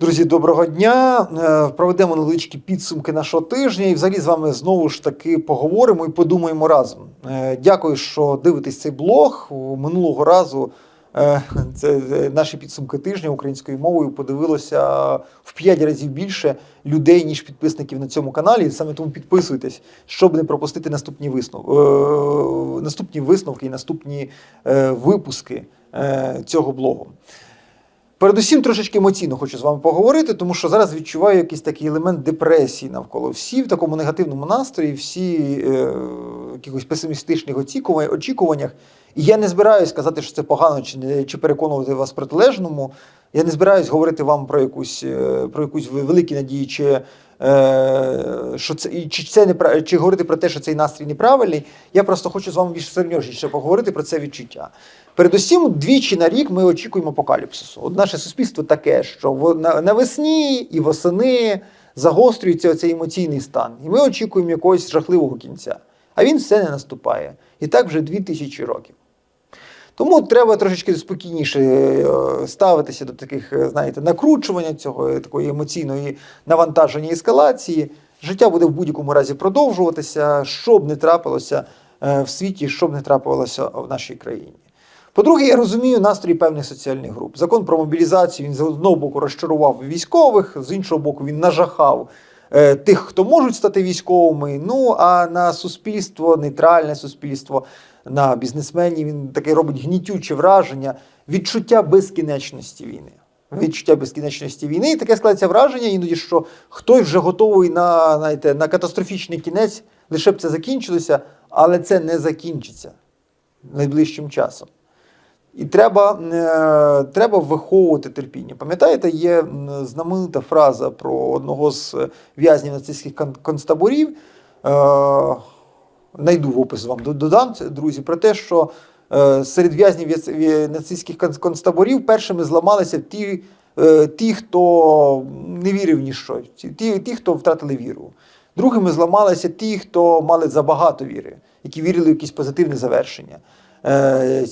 Друзі, доброго дня. Е, Проведемо невеличкі підсумки нашого тижня і взагалі з вами знову ж таки поговоримо і подумаємо разом. Е, Дякую, що дивитесь цей блог. Минулого разу це е, наші підсумки тижня українською мовою подивилося в 5 разів більше людей, ніж підписників на цьому каналі. Саме тому підписуйтесь, щоб не пропустити наступні висновки, наступні висновки і наступні е, випуски е, цього блогу. Передусім, трошечки емоційно хочу з вами поговорити, тому що зараз відчуваю якийсь такий елемент депресії навколо. Всі в такому негативному настрої, всі е, якихось песимістичних очікуваннях. І я не збираюсь сказати, що це погано, чи, не- чи переконувати вас протилежному. Я не збираюсь говорити вам про якусь, е, про якусь великі надії, чи, е, що це, чи, це не, чи говорити про те, що цей настрій неправильний. Я просто хочу з вами більш серйозніше поговорити про це відчуття. Передусім, двічі на рік ми очікуємо апокаліпсису. От наше суспільство таке, що навесні і восени загострюється цей емоційний стан. І ми очікуємо якогось жахливого кінця. А він все не наступає. І так вже дві тисячі років. Тому треба трошечки спокійніше е, ставитися до таких, е, знаєте, накручування цього е, такої емоційної навантаження ескалації. Життя буде в будь-якому разі продовжуватися, що б не трапилося в світі, що б не трапилося в нашій країні. По-друге, я розумію настрої певних соціальних груп. Закон про мобілізацію він з одного боку розчарував військових, з іншого боку, він нажахав тих, хто можуть стати військовими. Ну а на суспільство, нейтральне суспільство, на бізнесменів він таке робить гнітюче враження, відчуття безкінечності війни. Відчуття безкінечності війни, і таке складається враження, іноді, що хтось вже готовий на, знаєте, на катастрофічний кінець, лише б це закінчилося, але це не закінчиться найближчим часом. І треба, е, треба виховувати терпіння. Пам'ятаєте, є знаменита фраза про одного з в'язнів нацистських концтаборів. Е, найду в опис вам додам, друзі, про те, що е, серед в'язнів нацистських концтаборів першими зламалися ті, е, ті, хто не вірив в ніщо, ті, ті, хто втратили віру. Другими зламалися ті, хто мали забагато віри, які вірили в якісь позитивне завершення е,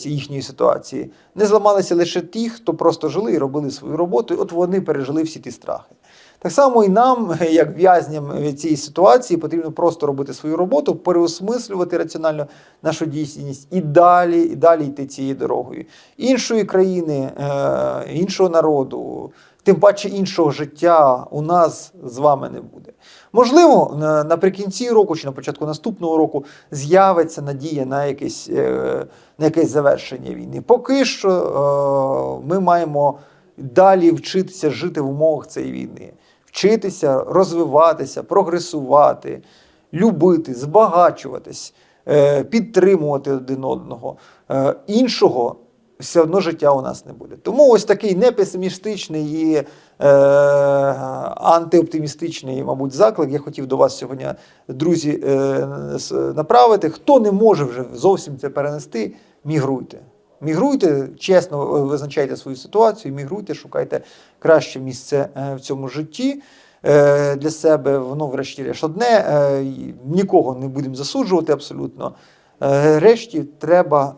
їхньої ситуації. Не зламалися лише ті, хто просто жили і робили свою роботу. І от вони пережили всі ті страхи. Так само і нам, як в'язням цієї ситуації, потрібно просто робити свою роботу, переосмислювати раціонально нашу дійсність і далі, і далі йти цією дорогою. Іншої країни, е, іншого народу, тим паче іншого життя у нас з вами не буде. Можливо, наприкінці року чи на початку наступного року з'явиться надія на якесь, е, на якесь завершення війни. Поки що е, ми маємо далі вчитися жити в умовах цієї війни, вчитися розвиватися, прогресувати, любити, збагачуватись, е, підтримувати один одного. Е, Іншого все одно життя у нас не буде. Тому ось такий непесимістичний і е, антиоптимістичний, мабуть, заклик я хотів до вас сьогодні, друзі, е, направити. Хто не може вже зовсім це перенести, мігруйте. Мігруйте, чесно е, визначайте свою ситуацію, мігруйте, шукайте краще місце е, в цьому житті е, для себе. Воно, врешті-решт, одне. Нікого не будемо засуджувати абсолютно. Решті треба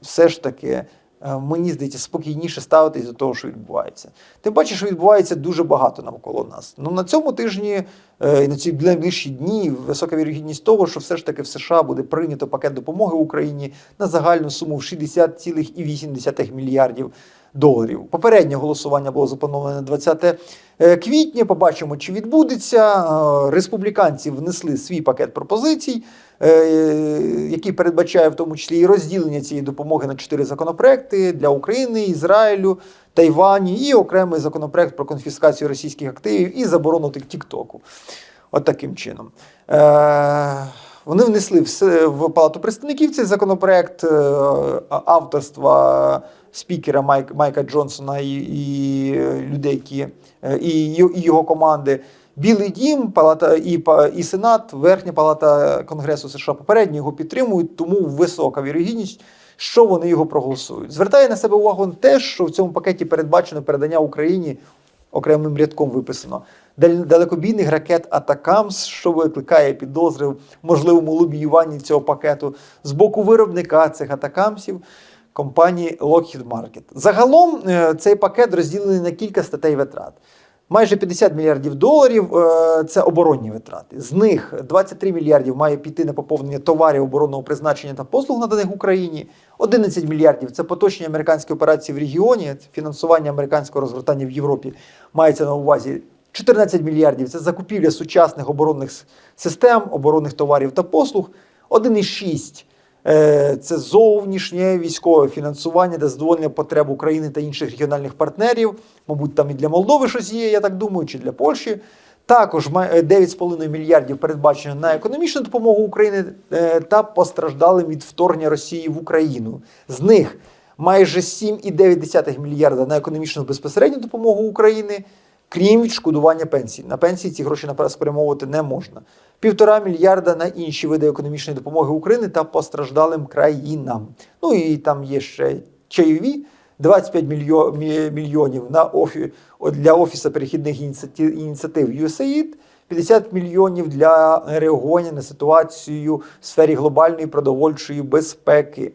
все ж таки, мені здається, спокійніше ставитись до того, що відбувається. Тим паче, що відбувається дуже багато навколо нас. Ну на цьому тижні е, і на ці найближчі дні висока вірогідність того, що все ж таки в США буде прийнято пакет допомоги Україні на загальну суму в 60,8 мільярдів доларів. Попереднє голосування було заплановане 20 е, квітня. Побачимо, чи відбудеться. Е, Республіканці внесли свій пакет пропозицій, е, який передбачає в тому числі і розділення цієї допомоги на чотири законопроекти для України, Ізраїлю, Тайвані і окремий законопроект про конфіскацію російських активів і заборону Тіктоку. От таким чином. Вони внесли в, Палату представників цей законопроект авторства спікера Майк, Майка Джонсона і, і людей, які е, і, і його команди. Білий дім, палата і, і Сенат, Верхня Палата Конгресу США попередньо його підтримують, тому висока вірогідність, що вони його проголосують. Звертає на себе увагу те, що в цьому пакеті передбачено передання Україні окремим рядком виписано далекобійних ракет Атакамс, що викликає підозри в можливому лобіюванні цього пакету з боку виробника цих атакамсів компанії Lockheed Martin. Загалом е, цей пакет розділений на кілька статей витрат. Майже 50 мільярдів доларів е, це оборонні витрати. З них 23 мільярдів має піти на поповнення товарів оборонного призначення та послуг, наданих Україні. 11 мільярдів це поточні американські операції в регіоні, фінансування американського розгортання в Європі мається на увазі. 14 мільярдів це закупівля сучасних оборонних систем, оборонних товарів та послуг. 1,6 Е, Це зовнішнє військове фінансування для задоволення потреб України та інших регіональних партнерів. Мабуть, там і для Молдови щось є, я так думаю, чи для Польщі. Також ма- е, 9,5 мільярдів передбачено на економічну допомогу України е, та постраждалим від вторгнення Росії в Україну. З них майже 7,9 мільярда на економічну безпосередню допомогу України, крім відшкодування пенсій. На пенсії ці гроші наперед спрямовувати не можна. Півтора мільярда на інші види економічної допомоги України та постраждалим країнам. Ну і там є ще чайові. 25 мільйо- мі- мільйонів на офі, для Офісу перехідних ініціатив, ініціатив USAID, 50 мільйонів для реагування на ситуацію в сфері глобальної продовольчої безпеки.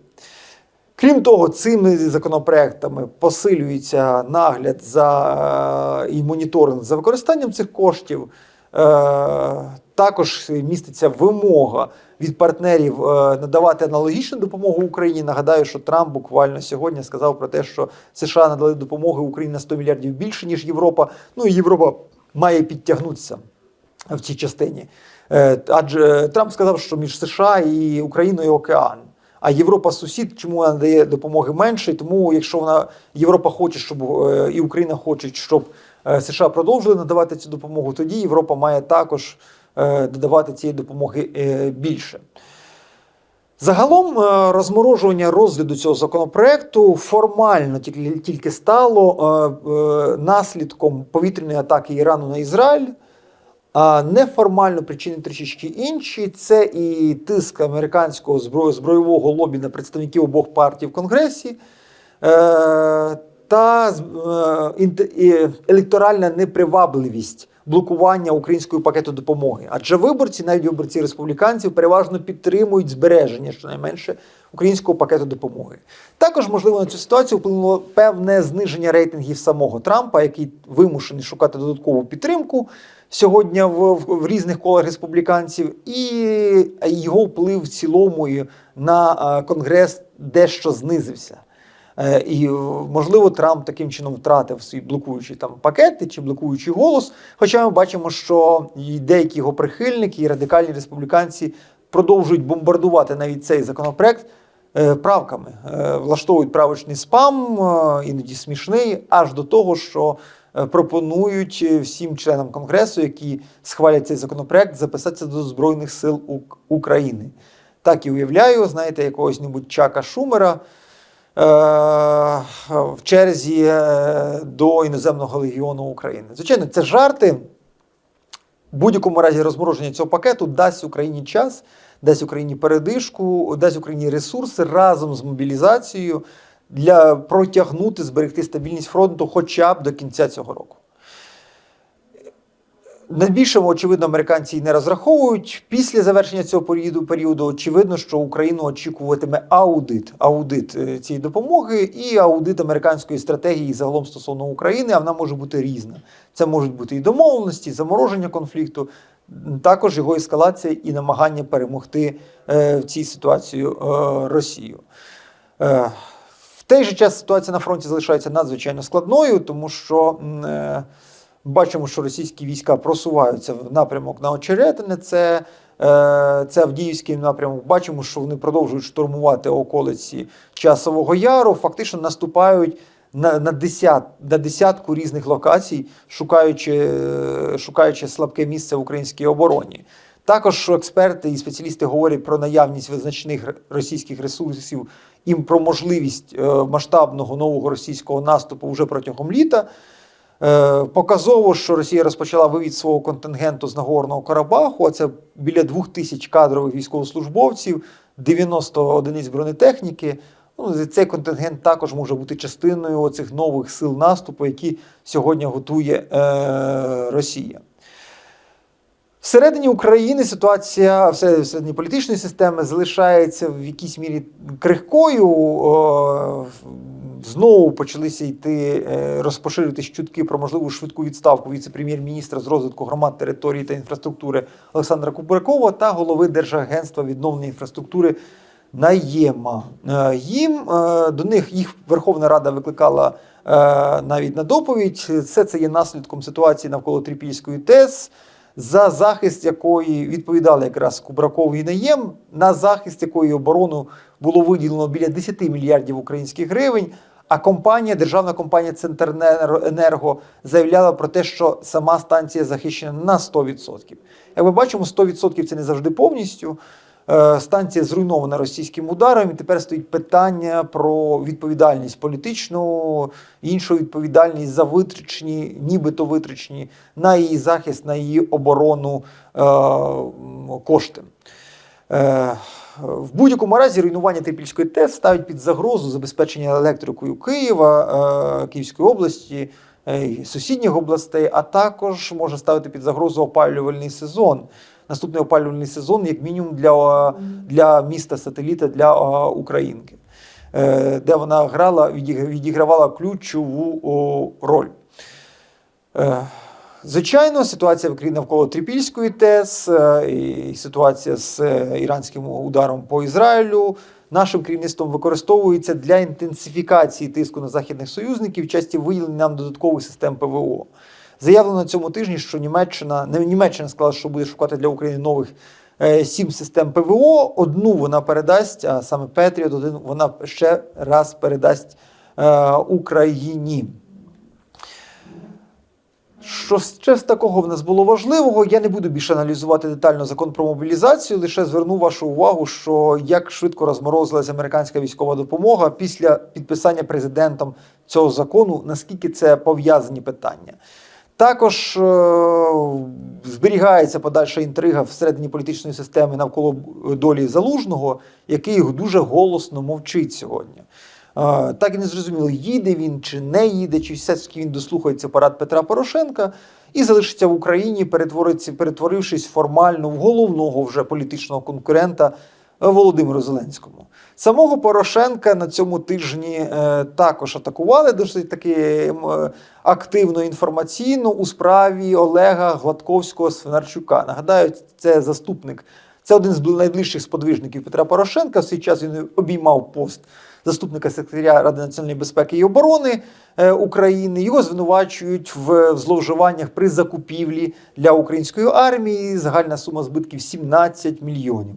Крім того, цими законопроектами посилюється нагляд за е, і моніторинг за використанням цих коштів. Е, Також міститься вимога від партнерів е, надавати аналогічну допомогу Україні. Нагадаю, що Трамп буквально сьогодні сказав про те, що США надали допомоги Україні на 100 мільярдів більше ніж Європа. Ну і Європа має підтягнутися в цій частині. Адже Трамп сказав, що між США і Україною океан. А Європа сусід, чому вона надає допомоги менше? Тому, якщо вона Європа хоче, щоб е, і Україна хоче, щоб е, США продовжили надавати цю допомогу, тоді Європа має також е, додавати цієї допомоги більше. Загалом розморожування розгляду цього законопроекту формально тільки, тільки стало наслідком повітряної атаки Ірану на Ізраїль. Неформально причини трішечки інші. Це і тиск американського зброю, збройового лобі на представників обох партій в Конгресі. Е, та е, електоральна непривабливість блокування українського пакету допомоги. Адже виборці, навіть виборці республіканців, переважно підтримують збереження щонайменше українського пакету допомоги. Також, можливо, на цю ситуацію вплинуло певне зниження рейтингів самого Трампа, який вимушений шукати додаткову підтримку сьогодні в, в, в різних колах республіканців, і його вплив в цілому на е, конгрес дещо знизився. Е, І е, можливо, Трамп таким чином втратив свій блокуючий там пакети чи блокуючий голос. Хоча ми бачимо, що і деякі його прихильники, і радикальні республіканці продовжують бомбардувати навіть цей законопроект правками, влаштовують правочний спам, іноді смішний, аж до того, що пропонують е, всім членам конгресу, які схвалять цей законопроект, записатися до Збройних сил України. Так і уявляю, знаєте, якогось небудь Чака Шумера е, в черзі е, до іноземного легіону України. Звичайно, це жарти. В будь-якому разі розмороження цього пакету дасть Україні час, дасть Україні передишку, дасть Україні ресурси разом з мобілізацією для протягнути, зберегти стабільність фронту хоча б до кінця цього року. Найбільшому, очевидно, американці й не розраховують. Після завершення цього періоду, періоду очевидно, що Україну очікуватиме аудит, аудит е, цієї допомоги і аудит американської стратегії загалом стосовно України. А вона може бути різна. Це можуть бути і домовленості, і замороження конфлікту, також його ескалація і намагання перемогти е, в цій ситуації е, Росію. Е, той же час ситуація на фронті залишається надзвичайно складною, тому що е, бачимо, що російські війська просуваються в напрямок на Очеретине, це, е, це Авдіївський напрямок. Бачимо, що вони продовжують штурмувати околиці Часового Яру, фактично наступають на, на, десят, на десятку різних локацій, шукаючи, е, шукаючи слабке місце в українській обороні. Також експерти і спеціалісти говорять про наявність визначних російських ресурсів і про можливість е, масштабного нового російського наступу вже протягом літа. Е, Показово, що Росія розпочала вивід свого контингенту з Нагорного Карабаху. а Це біля двох тисяч кадрових військовослужбовців, 90 одиниць бронетехніки. Ну, цей контингент також може бути частиною цих нових сил наступу, які сьогодні готує е, Росія. Всередині України ситуація всередині політичної системи залишається в якійсь мірі крихкою. Знову почалися йти е, розпоширюватись чутки про можливу швидку відставку віце-прем'єр-міністра з розвитку громад, території та інфраструктури Олександра Кубракова та голови Держагентства відновлення інфраструктури Наєма. Е, Їм е, до них їх Верховна Рада викликала навіть на доповідь. Все це є наслідком ситуації навколо Трипільської ТЕС, за захист якої відповідали якраз Кубраков і Наєм, на захист якої оборону було виділено біля 10 мільярдів українських гривень. А компанія, державна компанія Центренерго заявляла про те, що сама станція захищена на 100%. Як ми бачимо, 100% це не завжди повністю. Е, Станція зруйнована російським ударом, і тепер стоїть питання про відповідальність політичну, іншу відповідальність за витрачені, нібито витрачені на її захист, на її оборону е, кошти. Е, В будь-якому разі руйнування Трипільської ТЕС ставить під загрозу забезпечення електрикою Києва, Київської області, сусідніх областей, а також може ставити під загрозу опалювальний сезон. Наступний опалювальний сезон, як мінімум, для, для міста сателіта для е, Українки, е, де вона грала, відіг- відігравала ключову роль. Е, Звичайно, ситуація в Україні навколо Трипільської ТЕС е, і ситуація з е, іранським ударом по Ізраїлю нашим керівництвом використовується для інтенсифікації тиску на західних союзників в часті виділення нам додаткових систем ПВО. Заявлено цьому тижні, що Німеччина не Німеччина сказала, що буде шукати для України нових е, сім систем ПВО. Одну вона передасть, а саме Петріот, один вона ще раз передасть е, Україні. Що ще з такого в нас було важливого, я не буду більше аналізувати детально закон про мобілізацію, лише зверну вашу увагу, що як швидко розморозилася американська військова допомога після підписання президентом цього закону, наскільки це пов'язані питання. Також е, зберігається подальша інтрига всередині політичної системи навколо долі залужного, який дуже голосно мовчить сьогодні. Е, Так і не зрозуміло, їде він чи не їде, чи все ж таки він дослухається парад Петра Порошенка і залишиться в Україні, перетворившись формально в головного вже політичного конкурента Володимиру Зеленському. Самого Порошенка на цьому тижні е, також атакували досить таки е, активно інформаційно у справі Олега Гладковського Свинарчука. Нагадаю, це заступник, це один з найближчих сподвижників Петра Порошенка. В свій час він обіймав пост заступника секретаря Ради національної безпеки і оборони е, України. Його звинувачують в зловживаннях при закупівлі для української армії. Загальна сума збитків 17 мільйонів.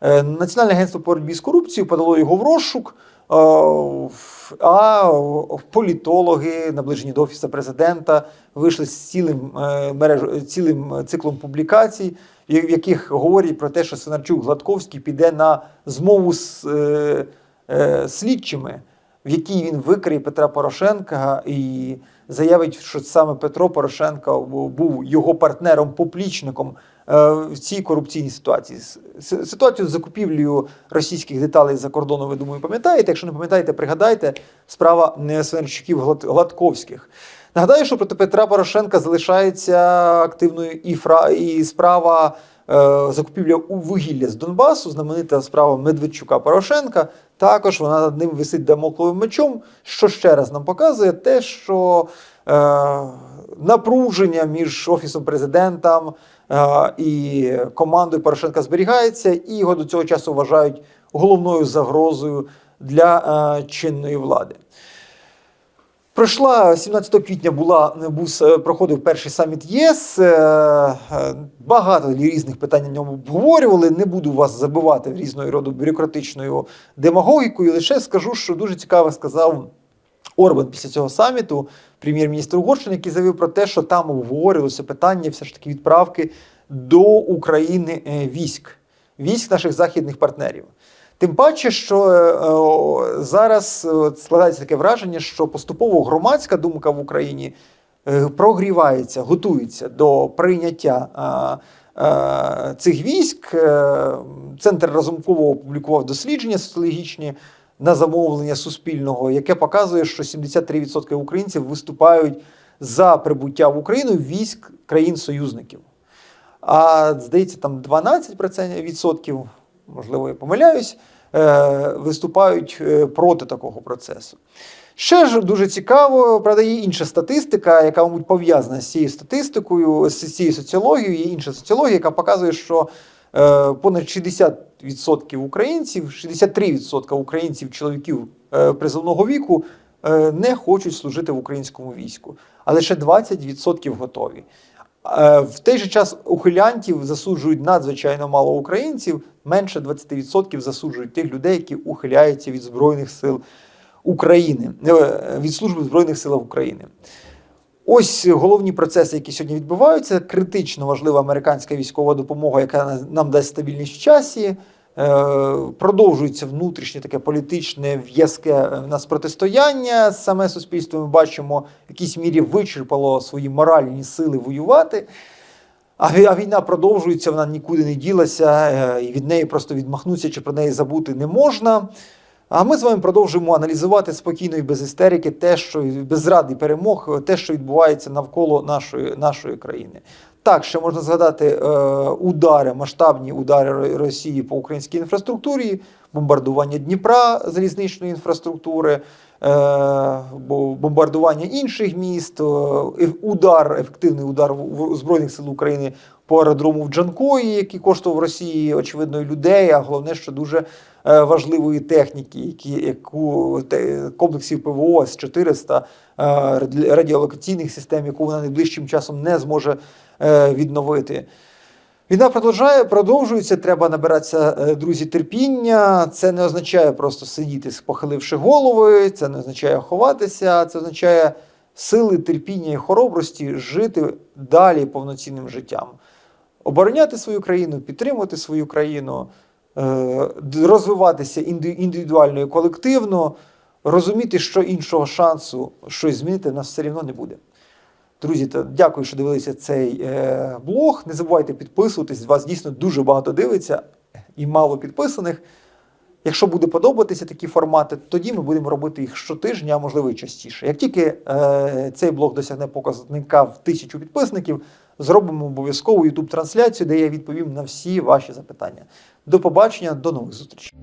Е, Національне агентство по боротьбі з корупцією подало його в розшук. е, А політологи, наближені до офісу президента, вийшли з цілим мереж, цілим циклом публікацій, в яких говорять про те, що Сенарчук Гладковський піде на змову з е, е, слідчими, в якій він викриє Петра Порошенка і заявить, що саме Петро Порошенко був його партнером, поплічником е, в цій корупційній ситуації. Ситуацію з закупівлею російських деталей за кордону, ви думаю, пам'ятаєте. Якщо не пам'ятаєте, пригадайте справа не Свинарчуків Глад- Гладковських. Нагадаю, що проти Петра Порошенка залишається активною і, фра... і справа закупівля у вугілля з Донбасу, знаменита справа Медведчука Порошенка. Також вона над ним висить дамокловим мечом, що ще раз нам показує те, що е, напруження між офісом президента е, і командою Порошенка зберігається, і його до цього часу вважають головною загрозою для е, чинної влади. Пройшла 17 квітня була був е, проходив перший саміт ЄС. е, е, Багато різних питань на ньому обговорювали. Не буду вас забивати в різної роду бюрократичною демагогікою. Лише скажу, що дуже цікаво сказав Орбан після цього саміту, прем'єр-міністр Угорщини, який заявив про те, що там обговорювалося питання все ж таки відправки до України е, військ, військ наших західних партнерів. Тим паче, що е, е, зараз е, складається таке враження, що поступово громадська думка в Україні прогрівається, готується до прийняття цих військ. Центр Разумкова опублікував дослідження соціологічні на замовлення Суспільного, яке показує, що 73% українців виступають за прибуття в Україну військ країн-союзників. а здається, там 12% відсотків, можливо, я помиляюсь, виступають е, проти такого процесу. Ще ж дуже цікаво, правда, є інша статистика, яка, мабуть, пов'язана з цією статистикою, з цією соціологією. Є інша соціологія, яка показує, що е, понад 60% українців, 63% українців, чоловіків е, призовного віку е, не хочуть служити в українському війську, а лише 20% готові. Е, В той же час ухилянтів засуджують надзвичайно мало українців, менше 20% засуджують тих людей, які ухиляються від Збройних сил України, е, від служби Збройних сил України. Ось головні процеси, які сьогодні відбуваються. Критично важлива американська військова допомога, яка нам дасть стабільність в часі. Е, Продовжується внутрішнє таке політичне в'язке е, в нас протистояння. Саме суспільство ми бачимо в якійсь мірі вичерпало свої моральні сили воювати. А війна продовжується, вона нікуди не ділася, е, і від неї просто відмахнутися чи про неї забути не можна. А ми з вами продовжуємо аналізувати спокійно і без істерики те, що без зради перемог, те, що відбувається навколо нашої, нашої країни. Так, ще можна згадати е, удари, масштабні удари Росії по українській інфраструктурі, бомбардування Дніпра, залізничної інфраструктури, е, бомбардування інших міст, е, удар, ефективний удар Збройних сил України по аеродрому в Джанкої, який коштував Росії, очевидно, людей, а головне, що дуже е, важливої техніки, які, яку те- комплексів ПВО С-400, е, радіолокаційних систем, яку вона найближчим часом не зможе відновити. Війна продовжує, продовжується, треба набиратися, е, друзі, терпіння. Це не означає просто сидіти, похиливши голови, це не означає ховатися, це означає сили, терпіння і хоробрості жити далі повноцінним життям. Обороняти свою країну, підтримувати свою країну, е, розвиватися індивідуально і колективно, розуміти, що іншого шансу щось змінити нас все рівно не буде. Друзі, та дякую, що дивилися цей е, блог. Не забувайте підписуватись. Вас дійсно дуже багато дивиться і мало підписаних. Якщо буде подобатися такі формати, тоді ми будемо робити їх щотижня, а можливо і частіше. Як тільки е, цей блог досягне показника в тисячу підписників, зробимо обов'язкову youtube трансляцію де я відповім на всі ваші запитання. До побачення, до нових зустрічей.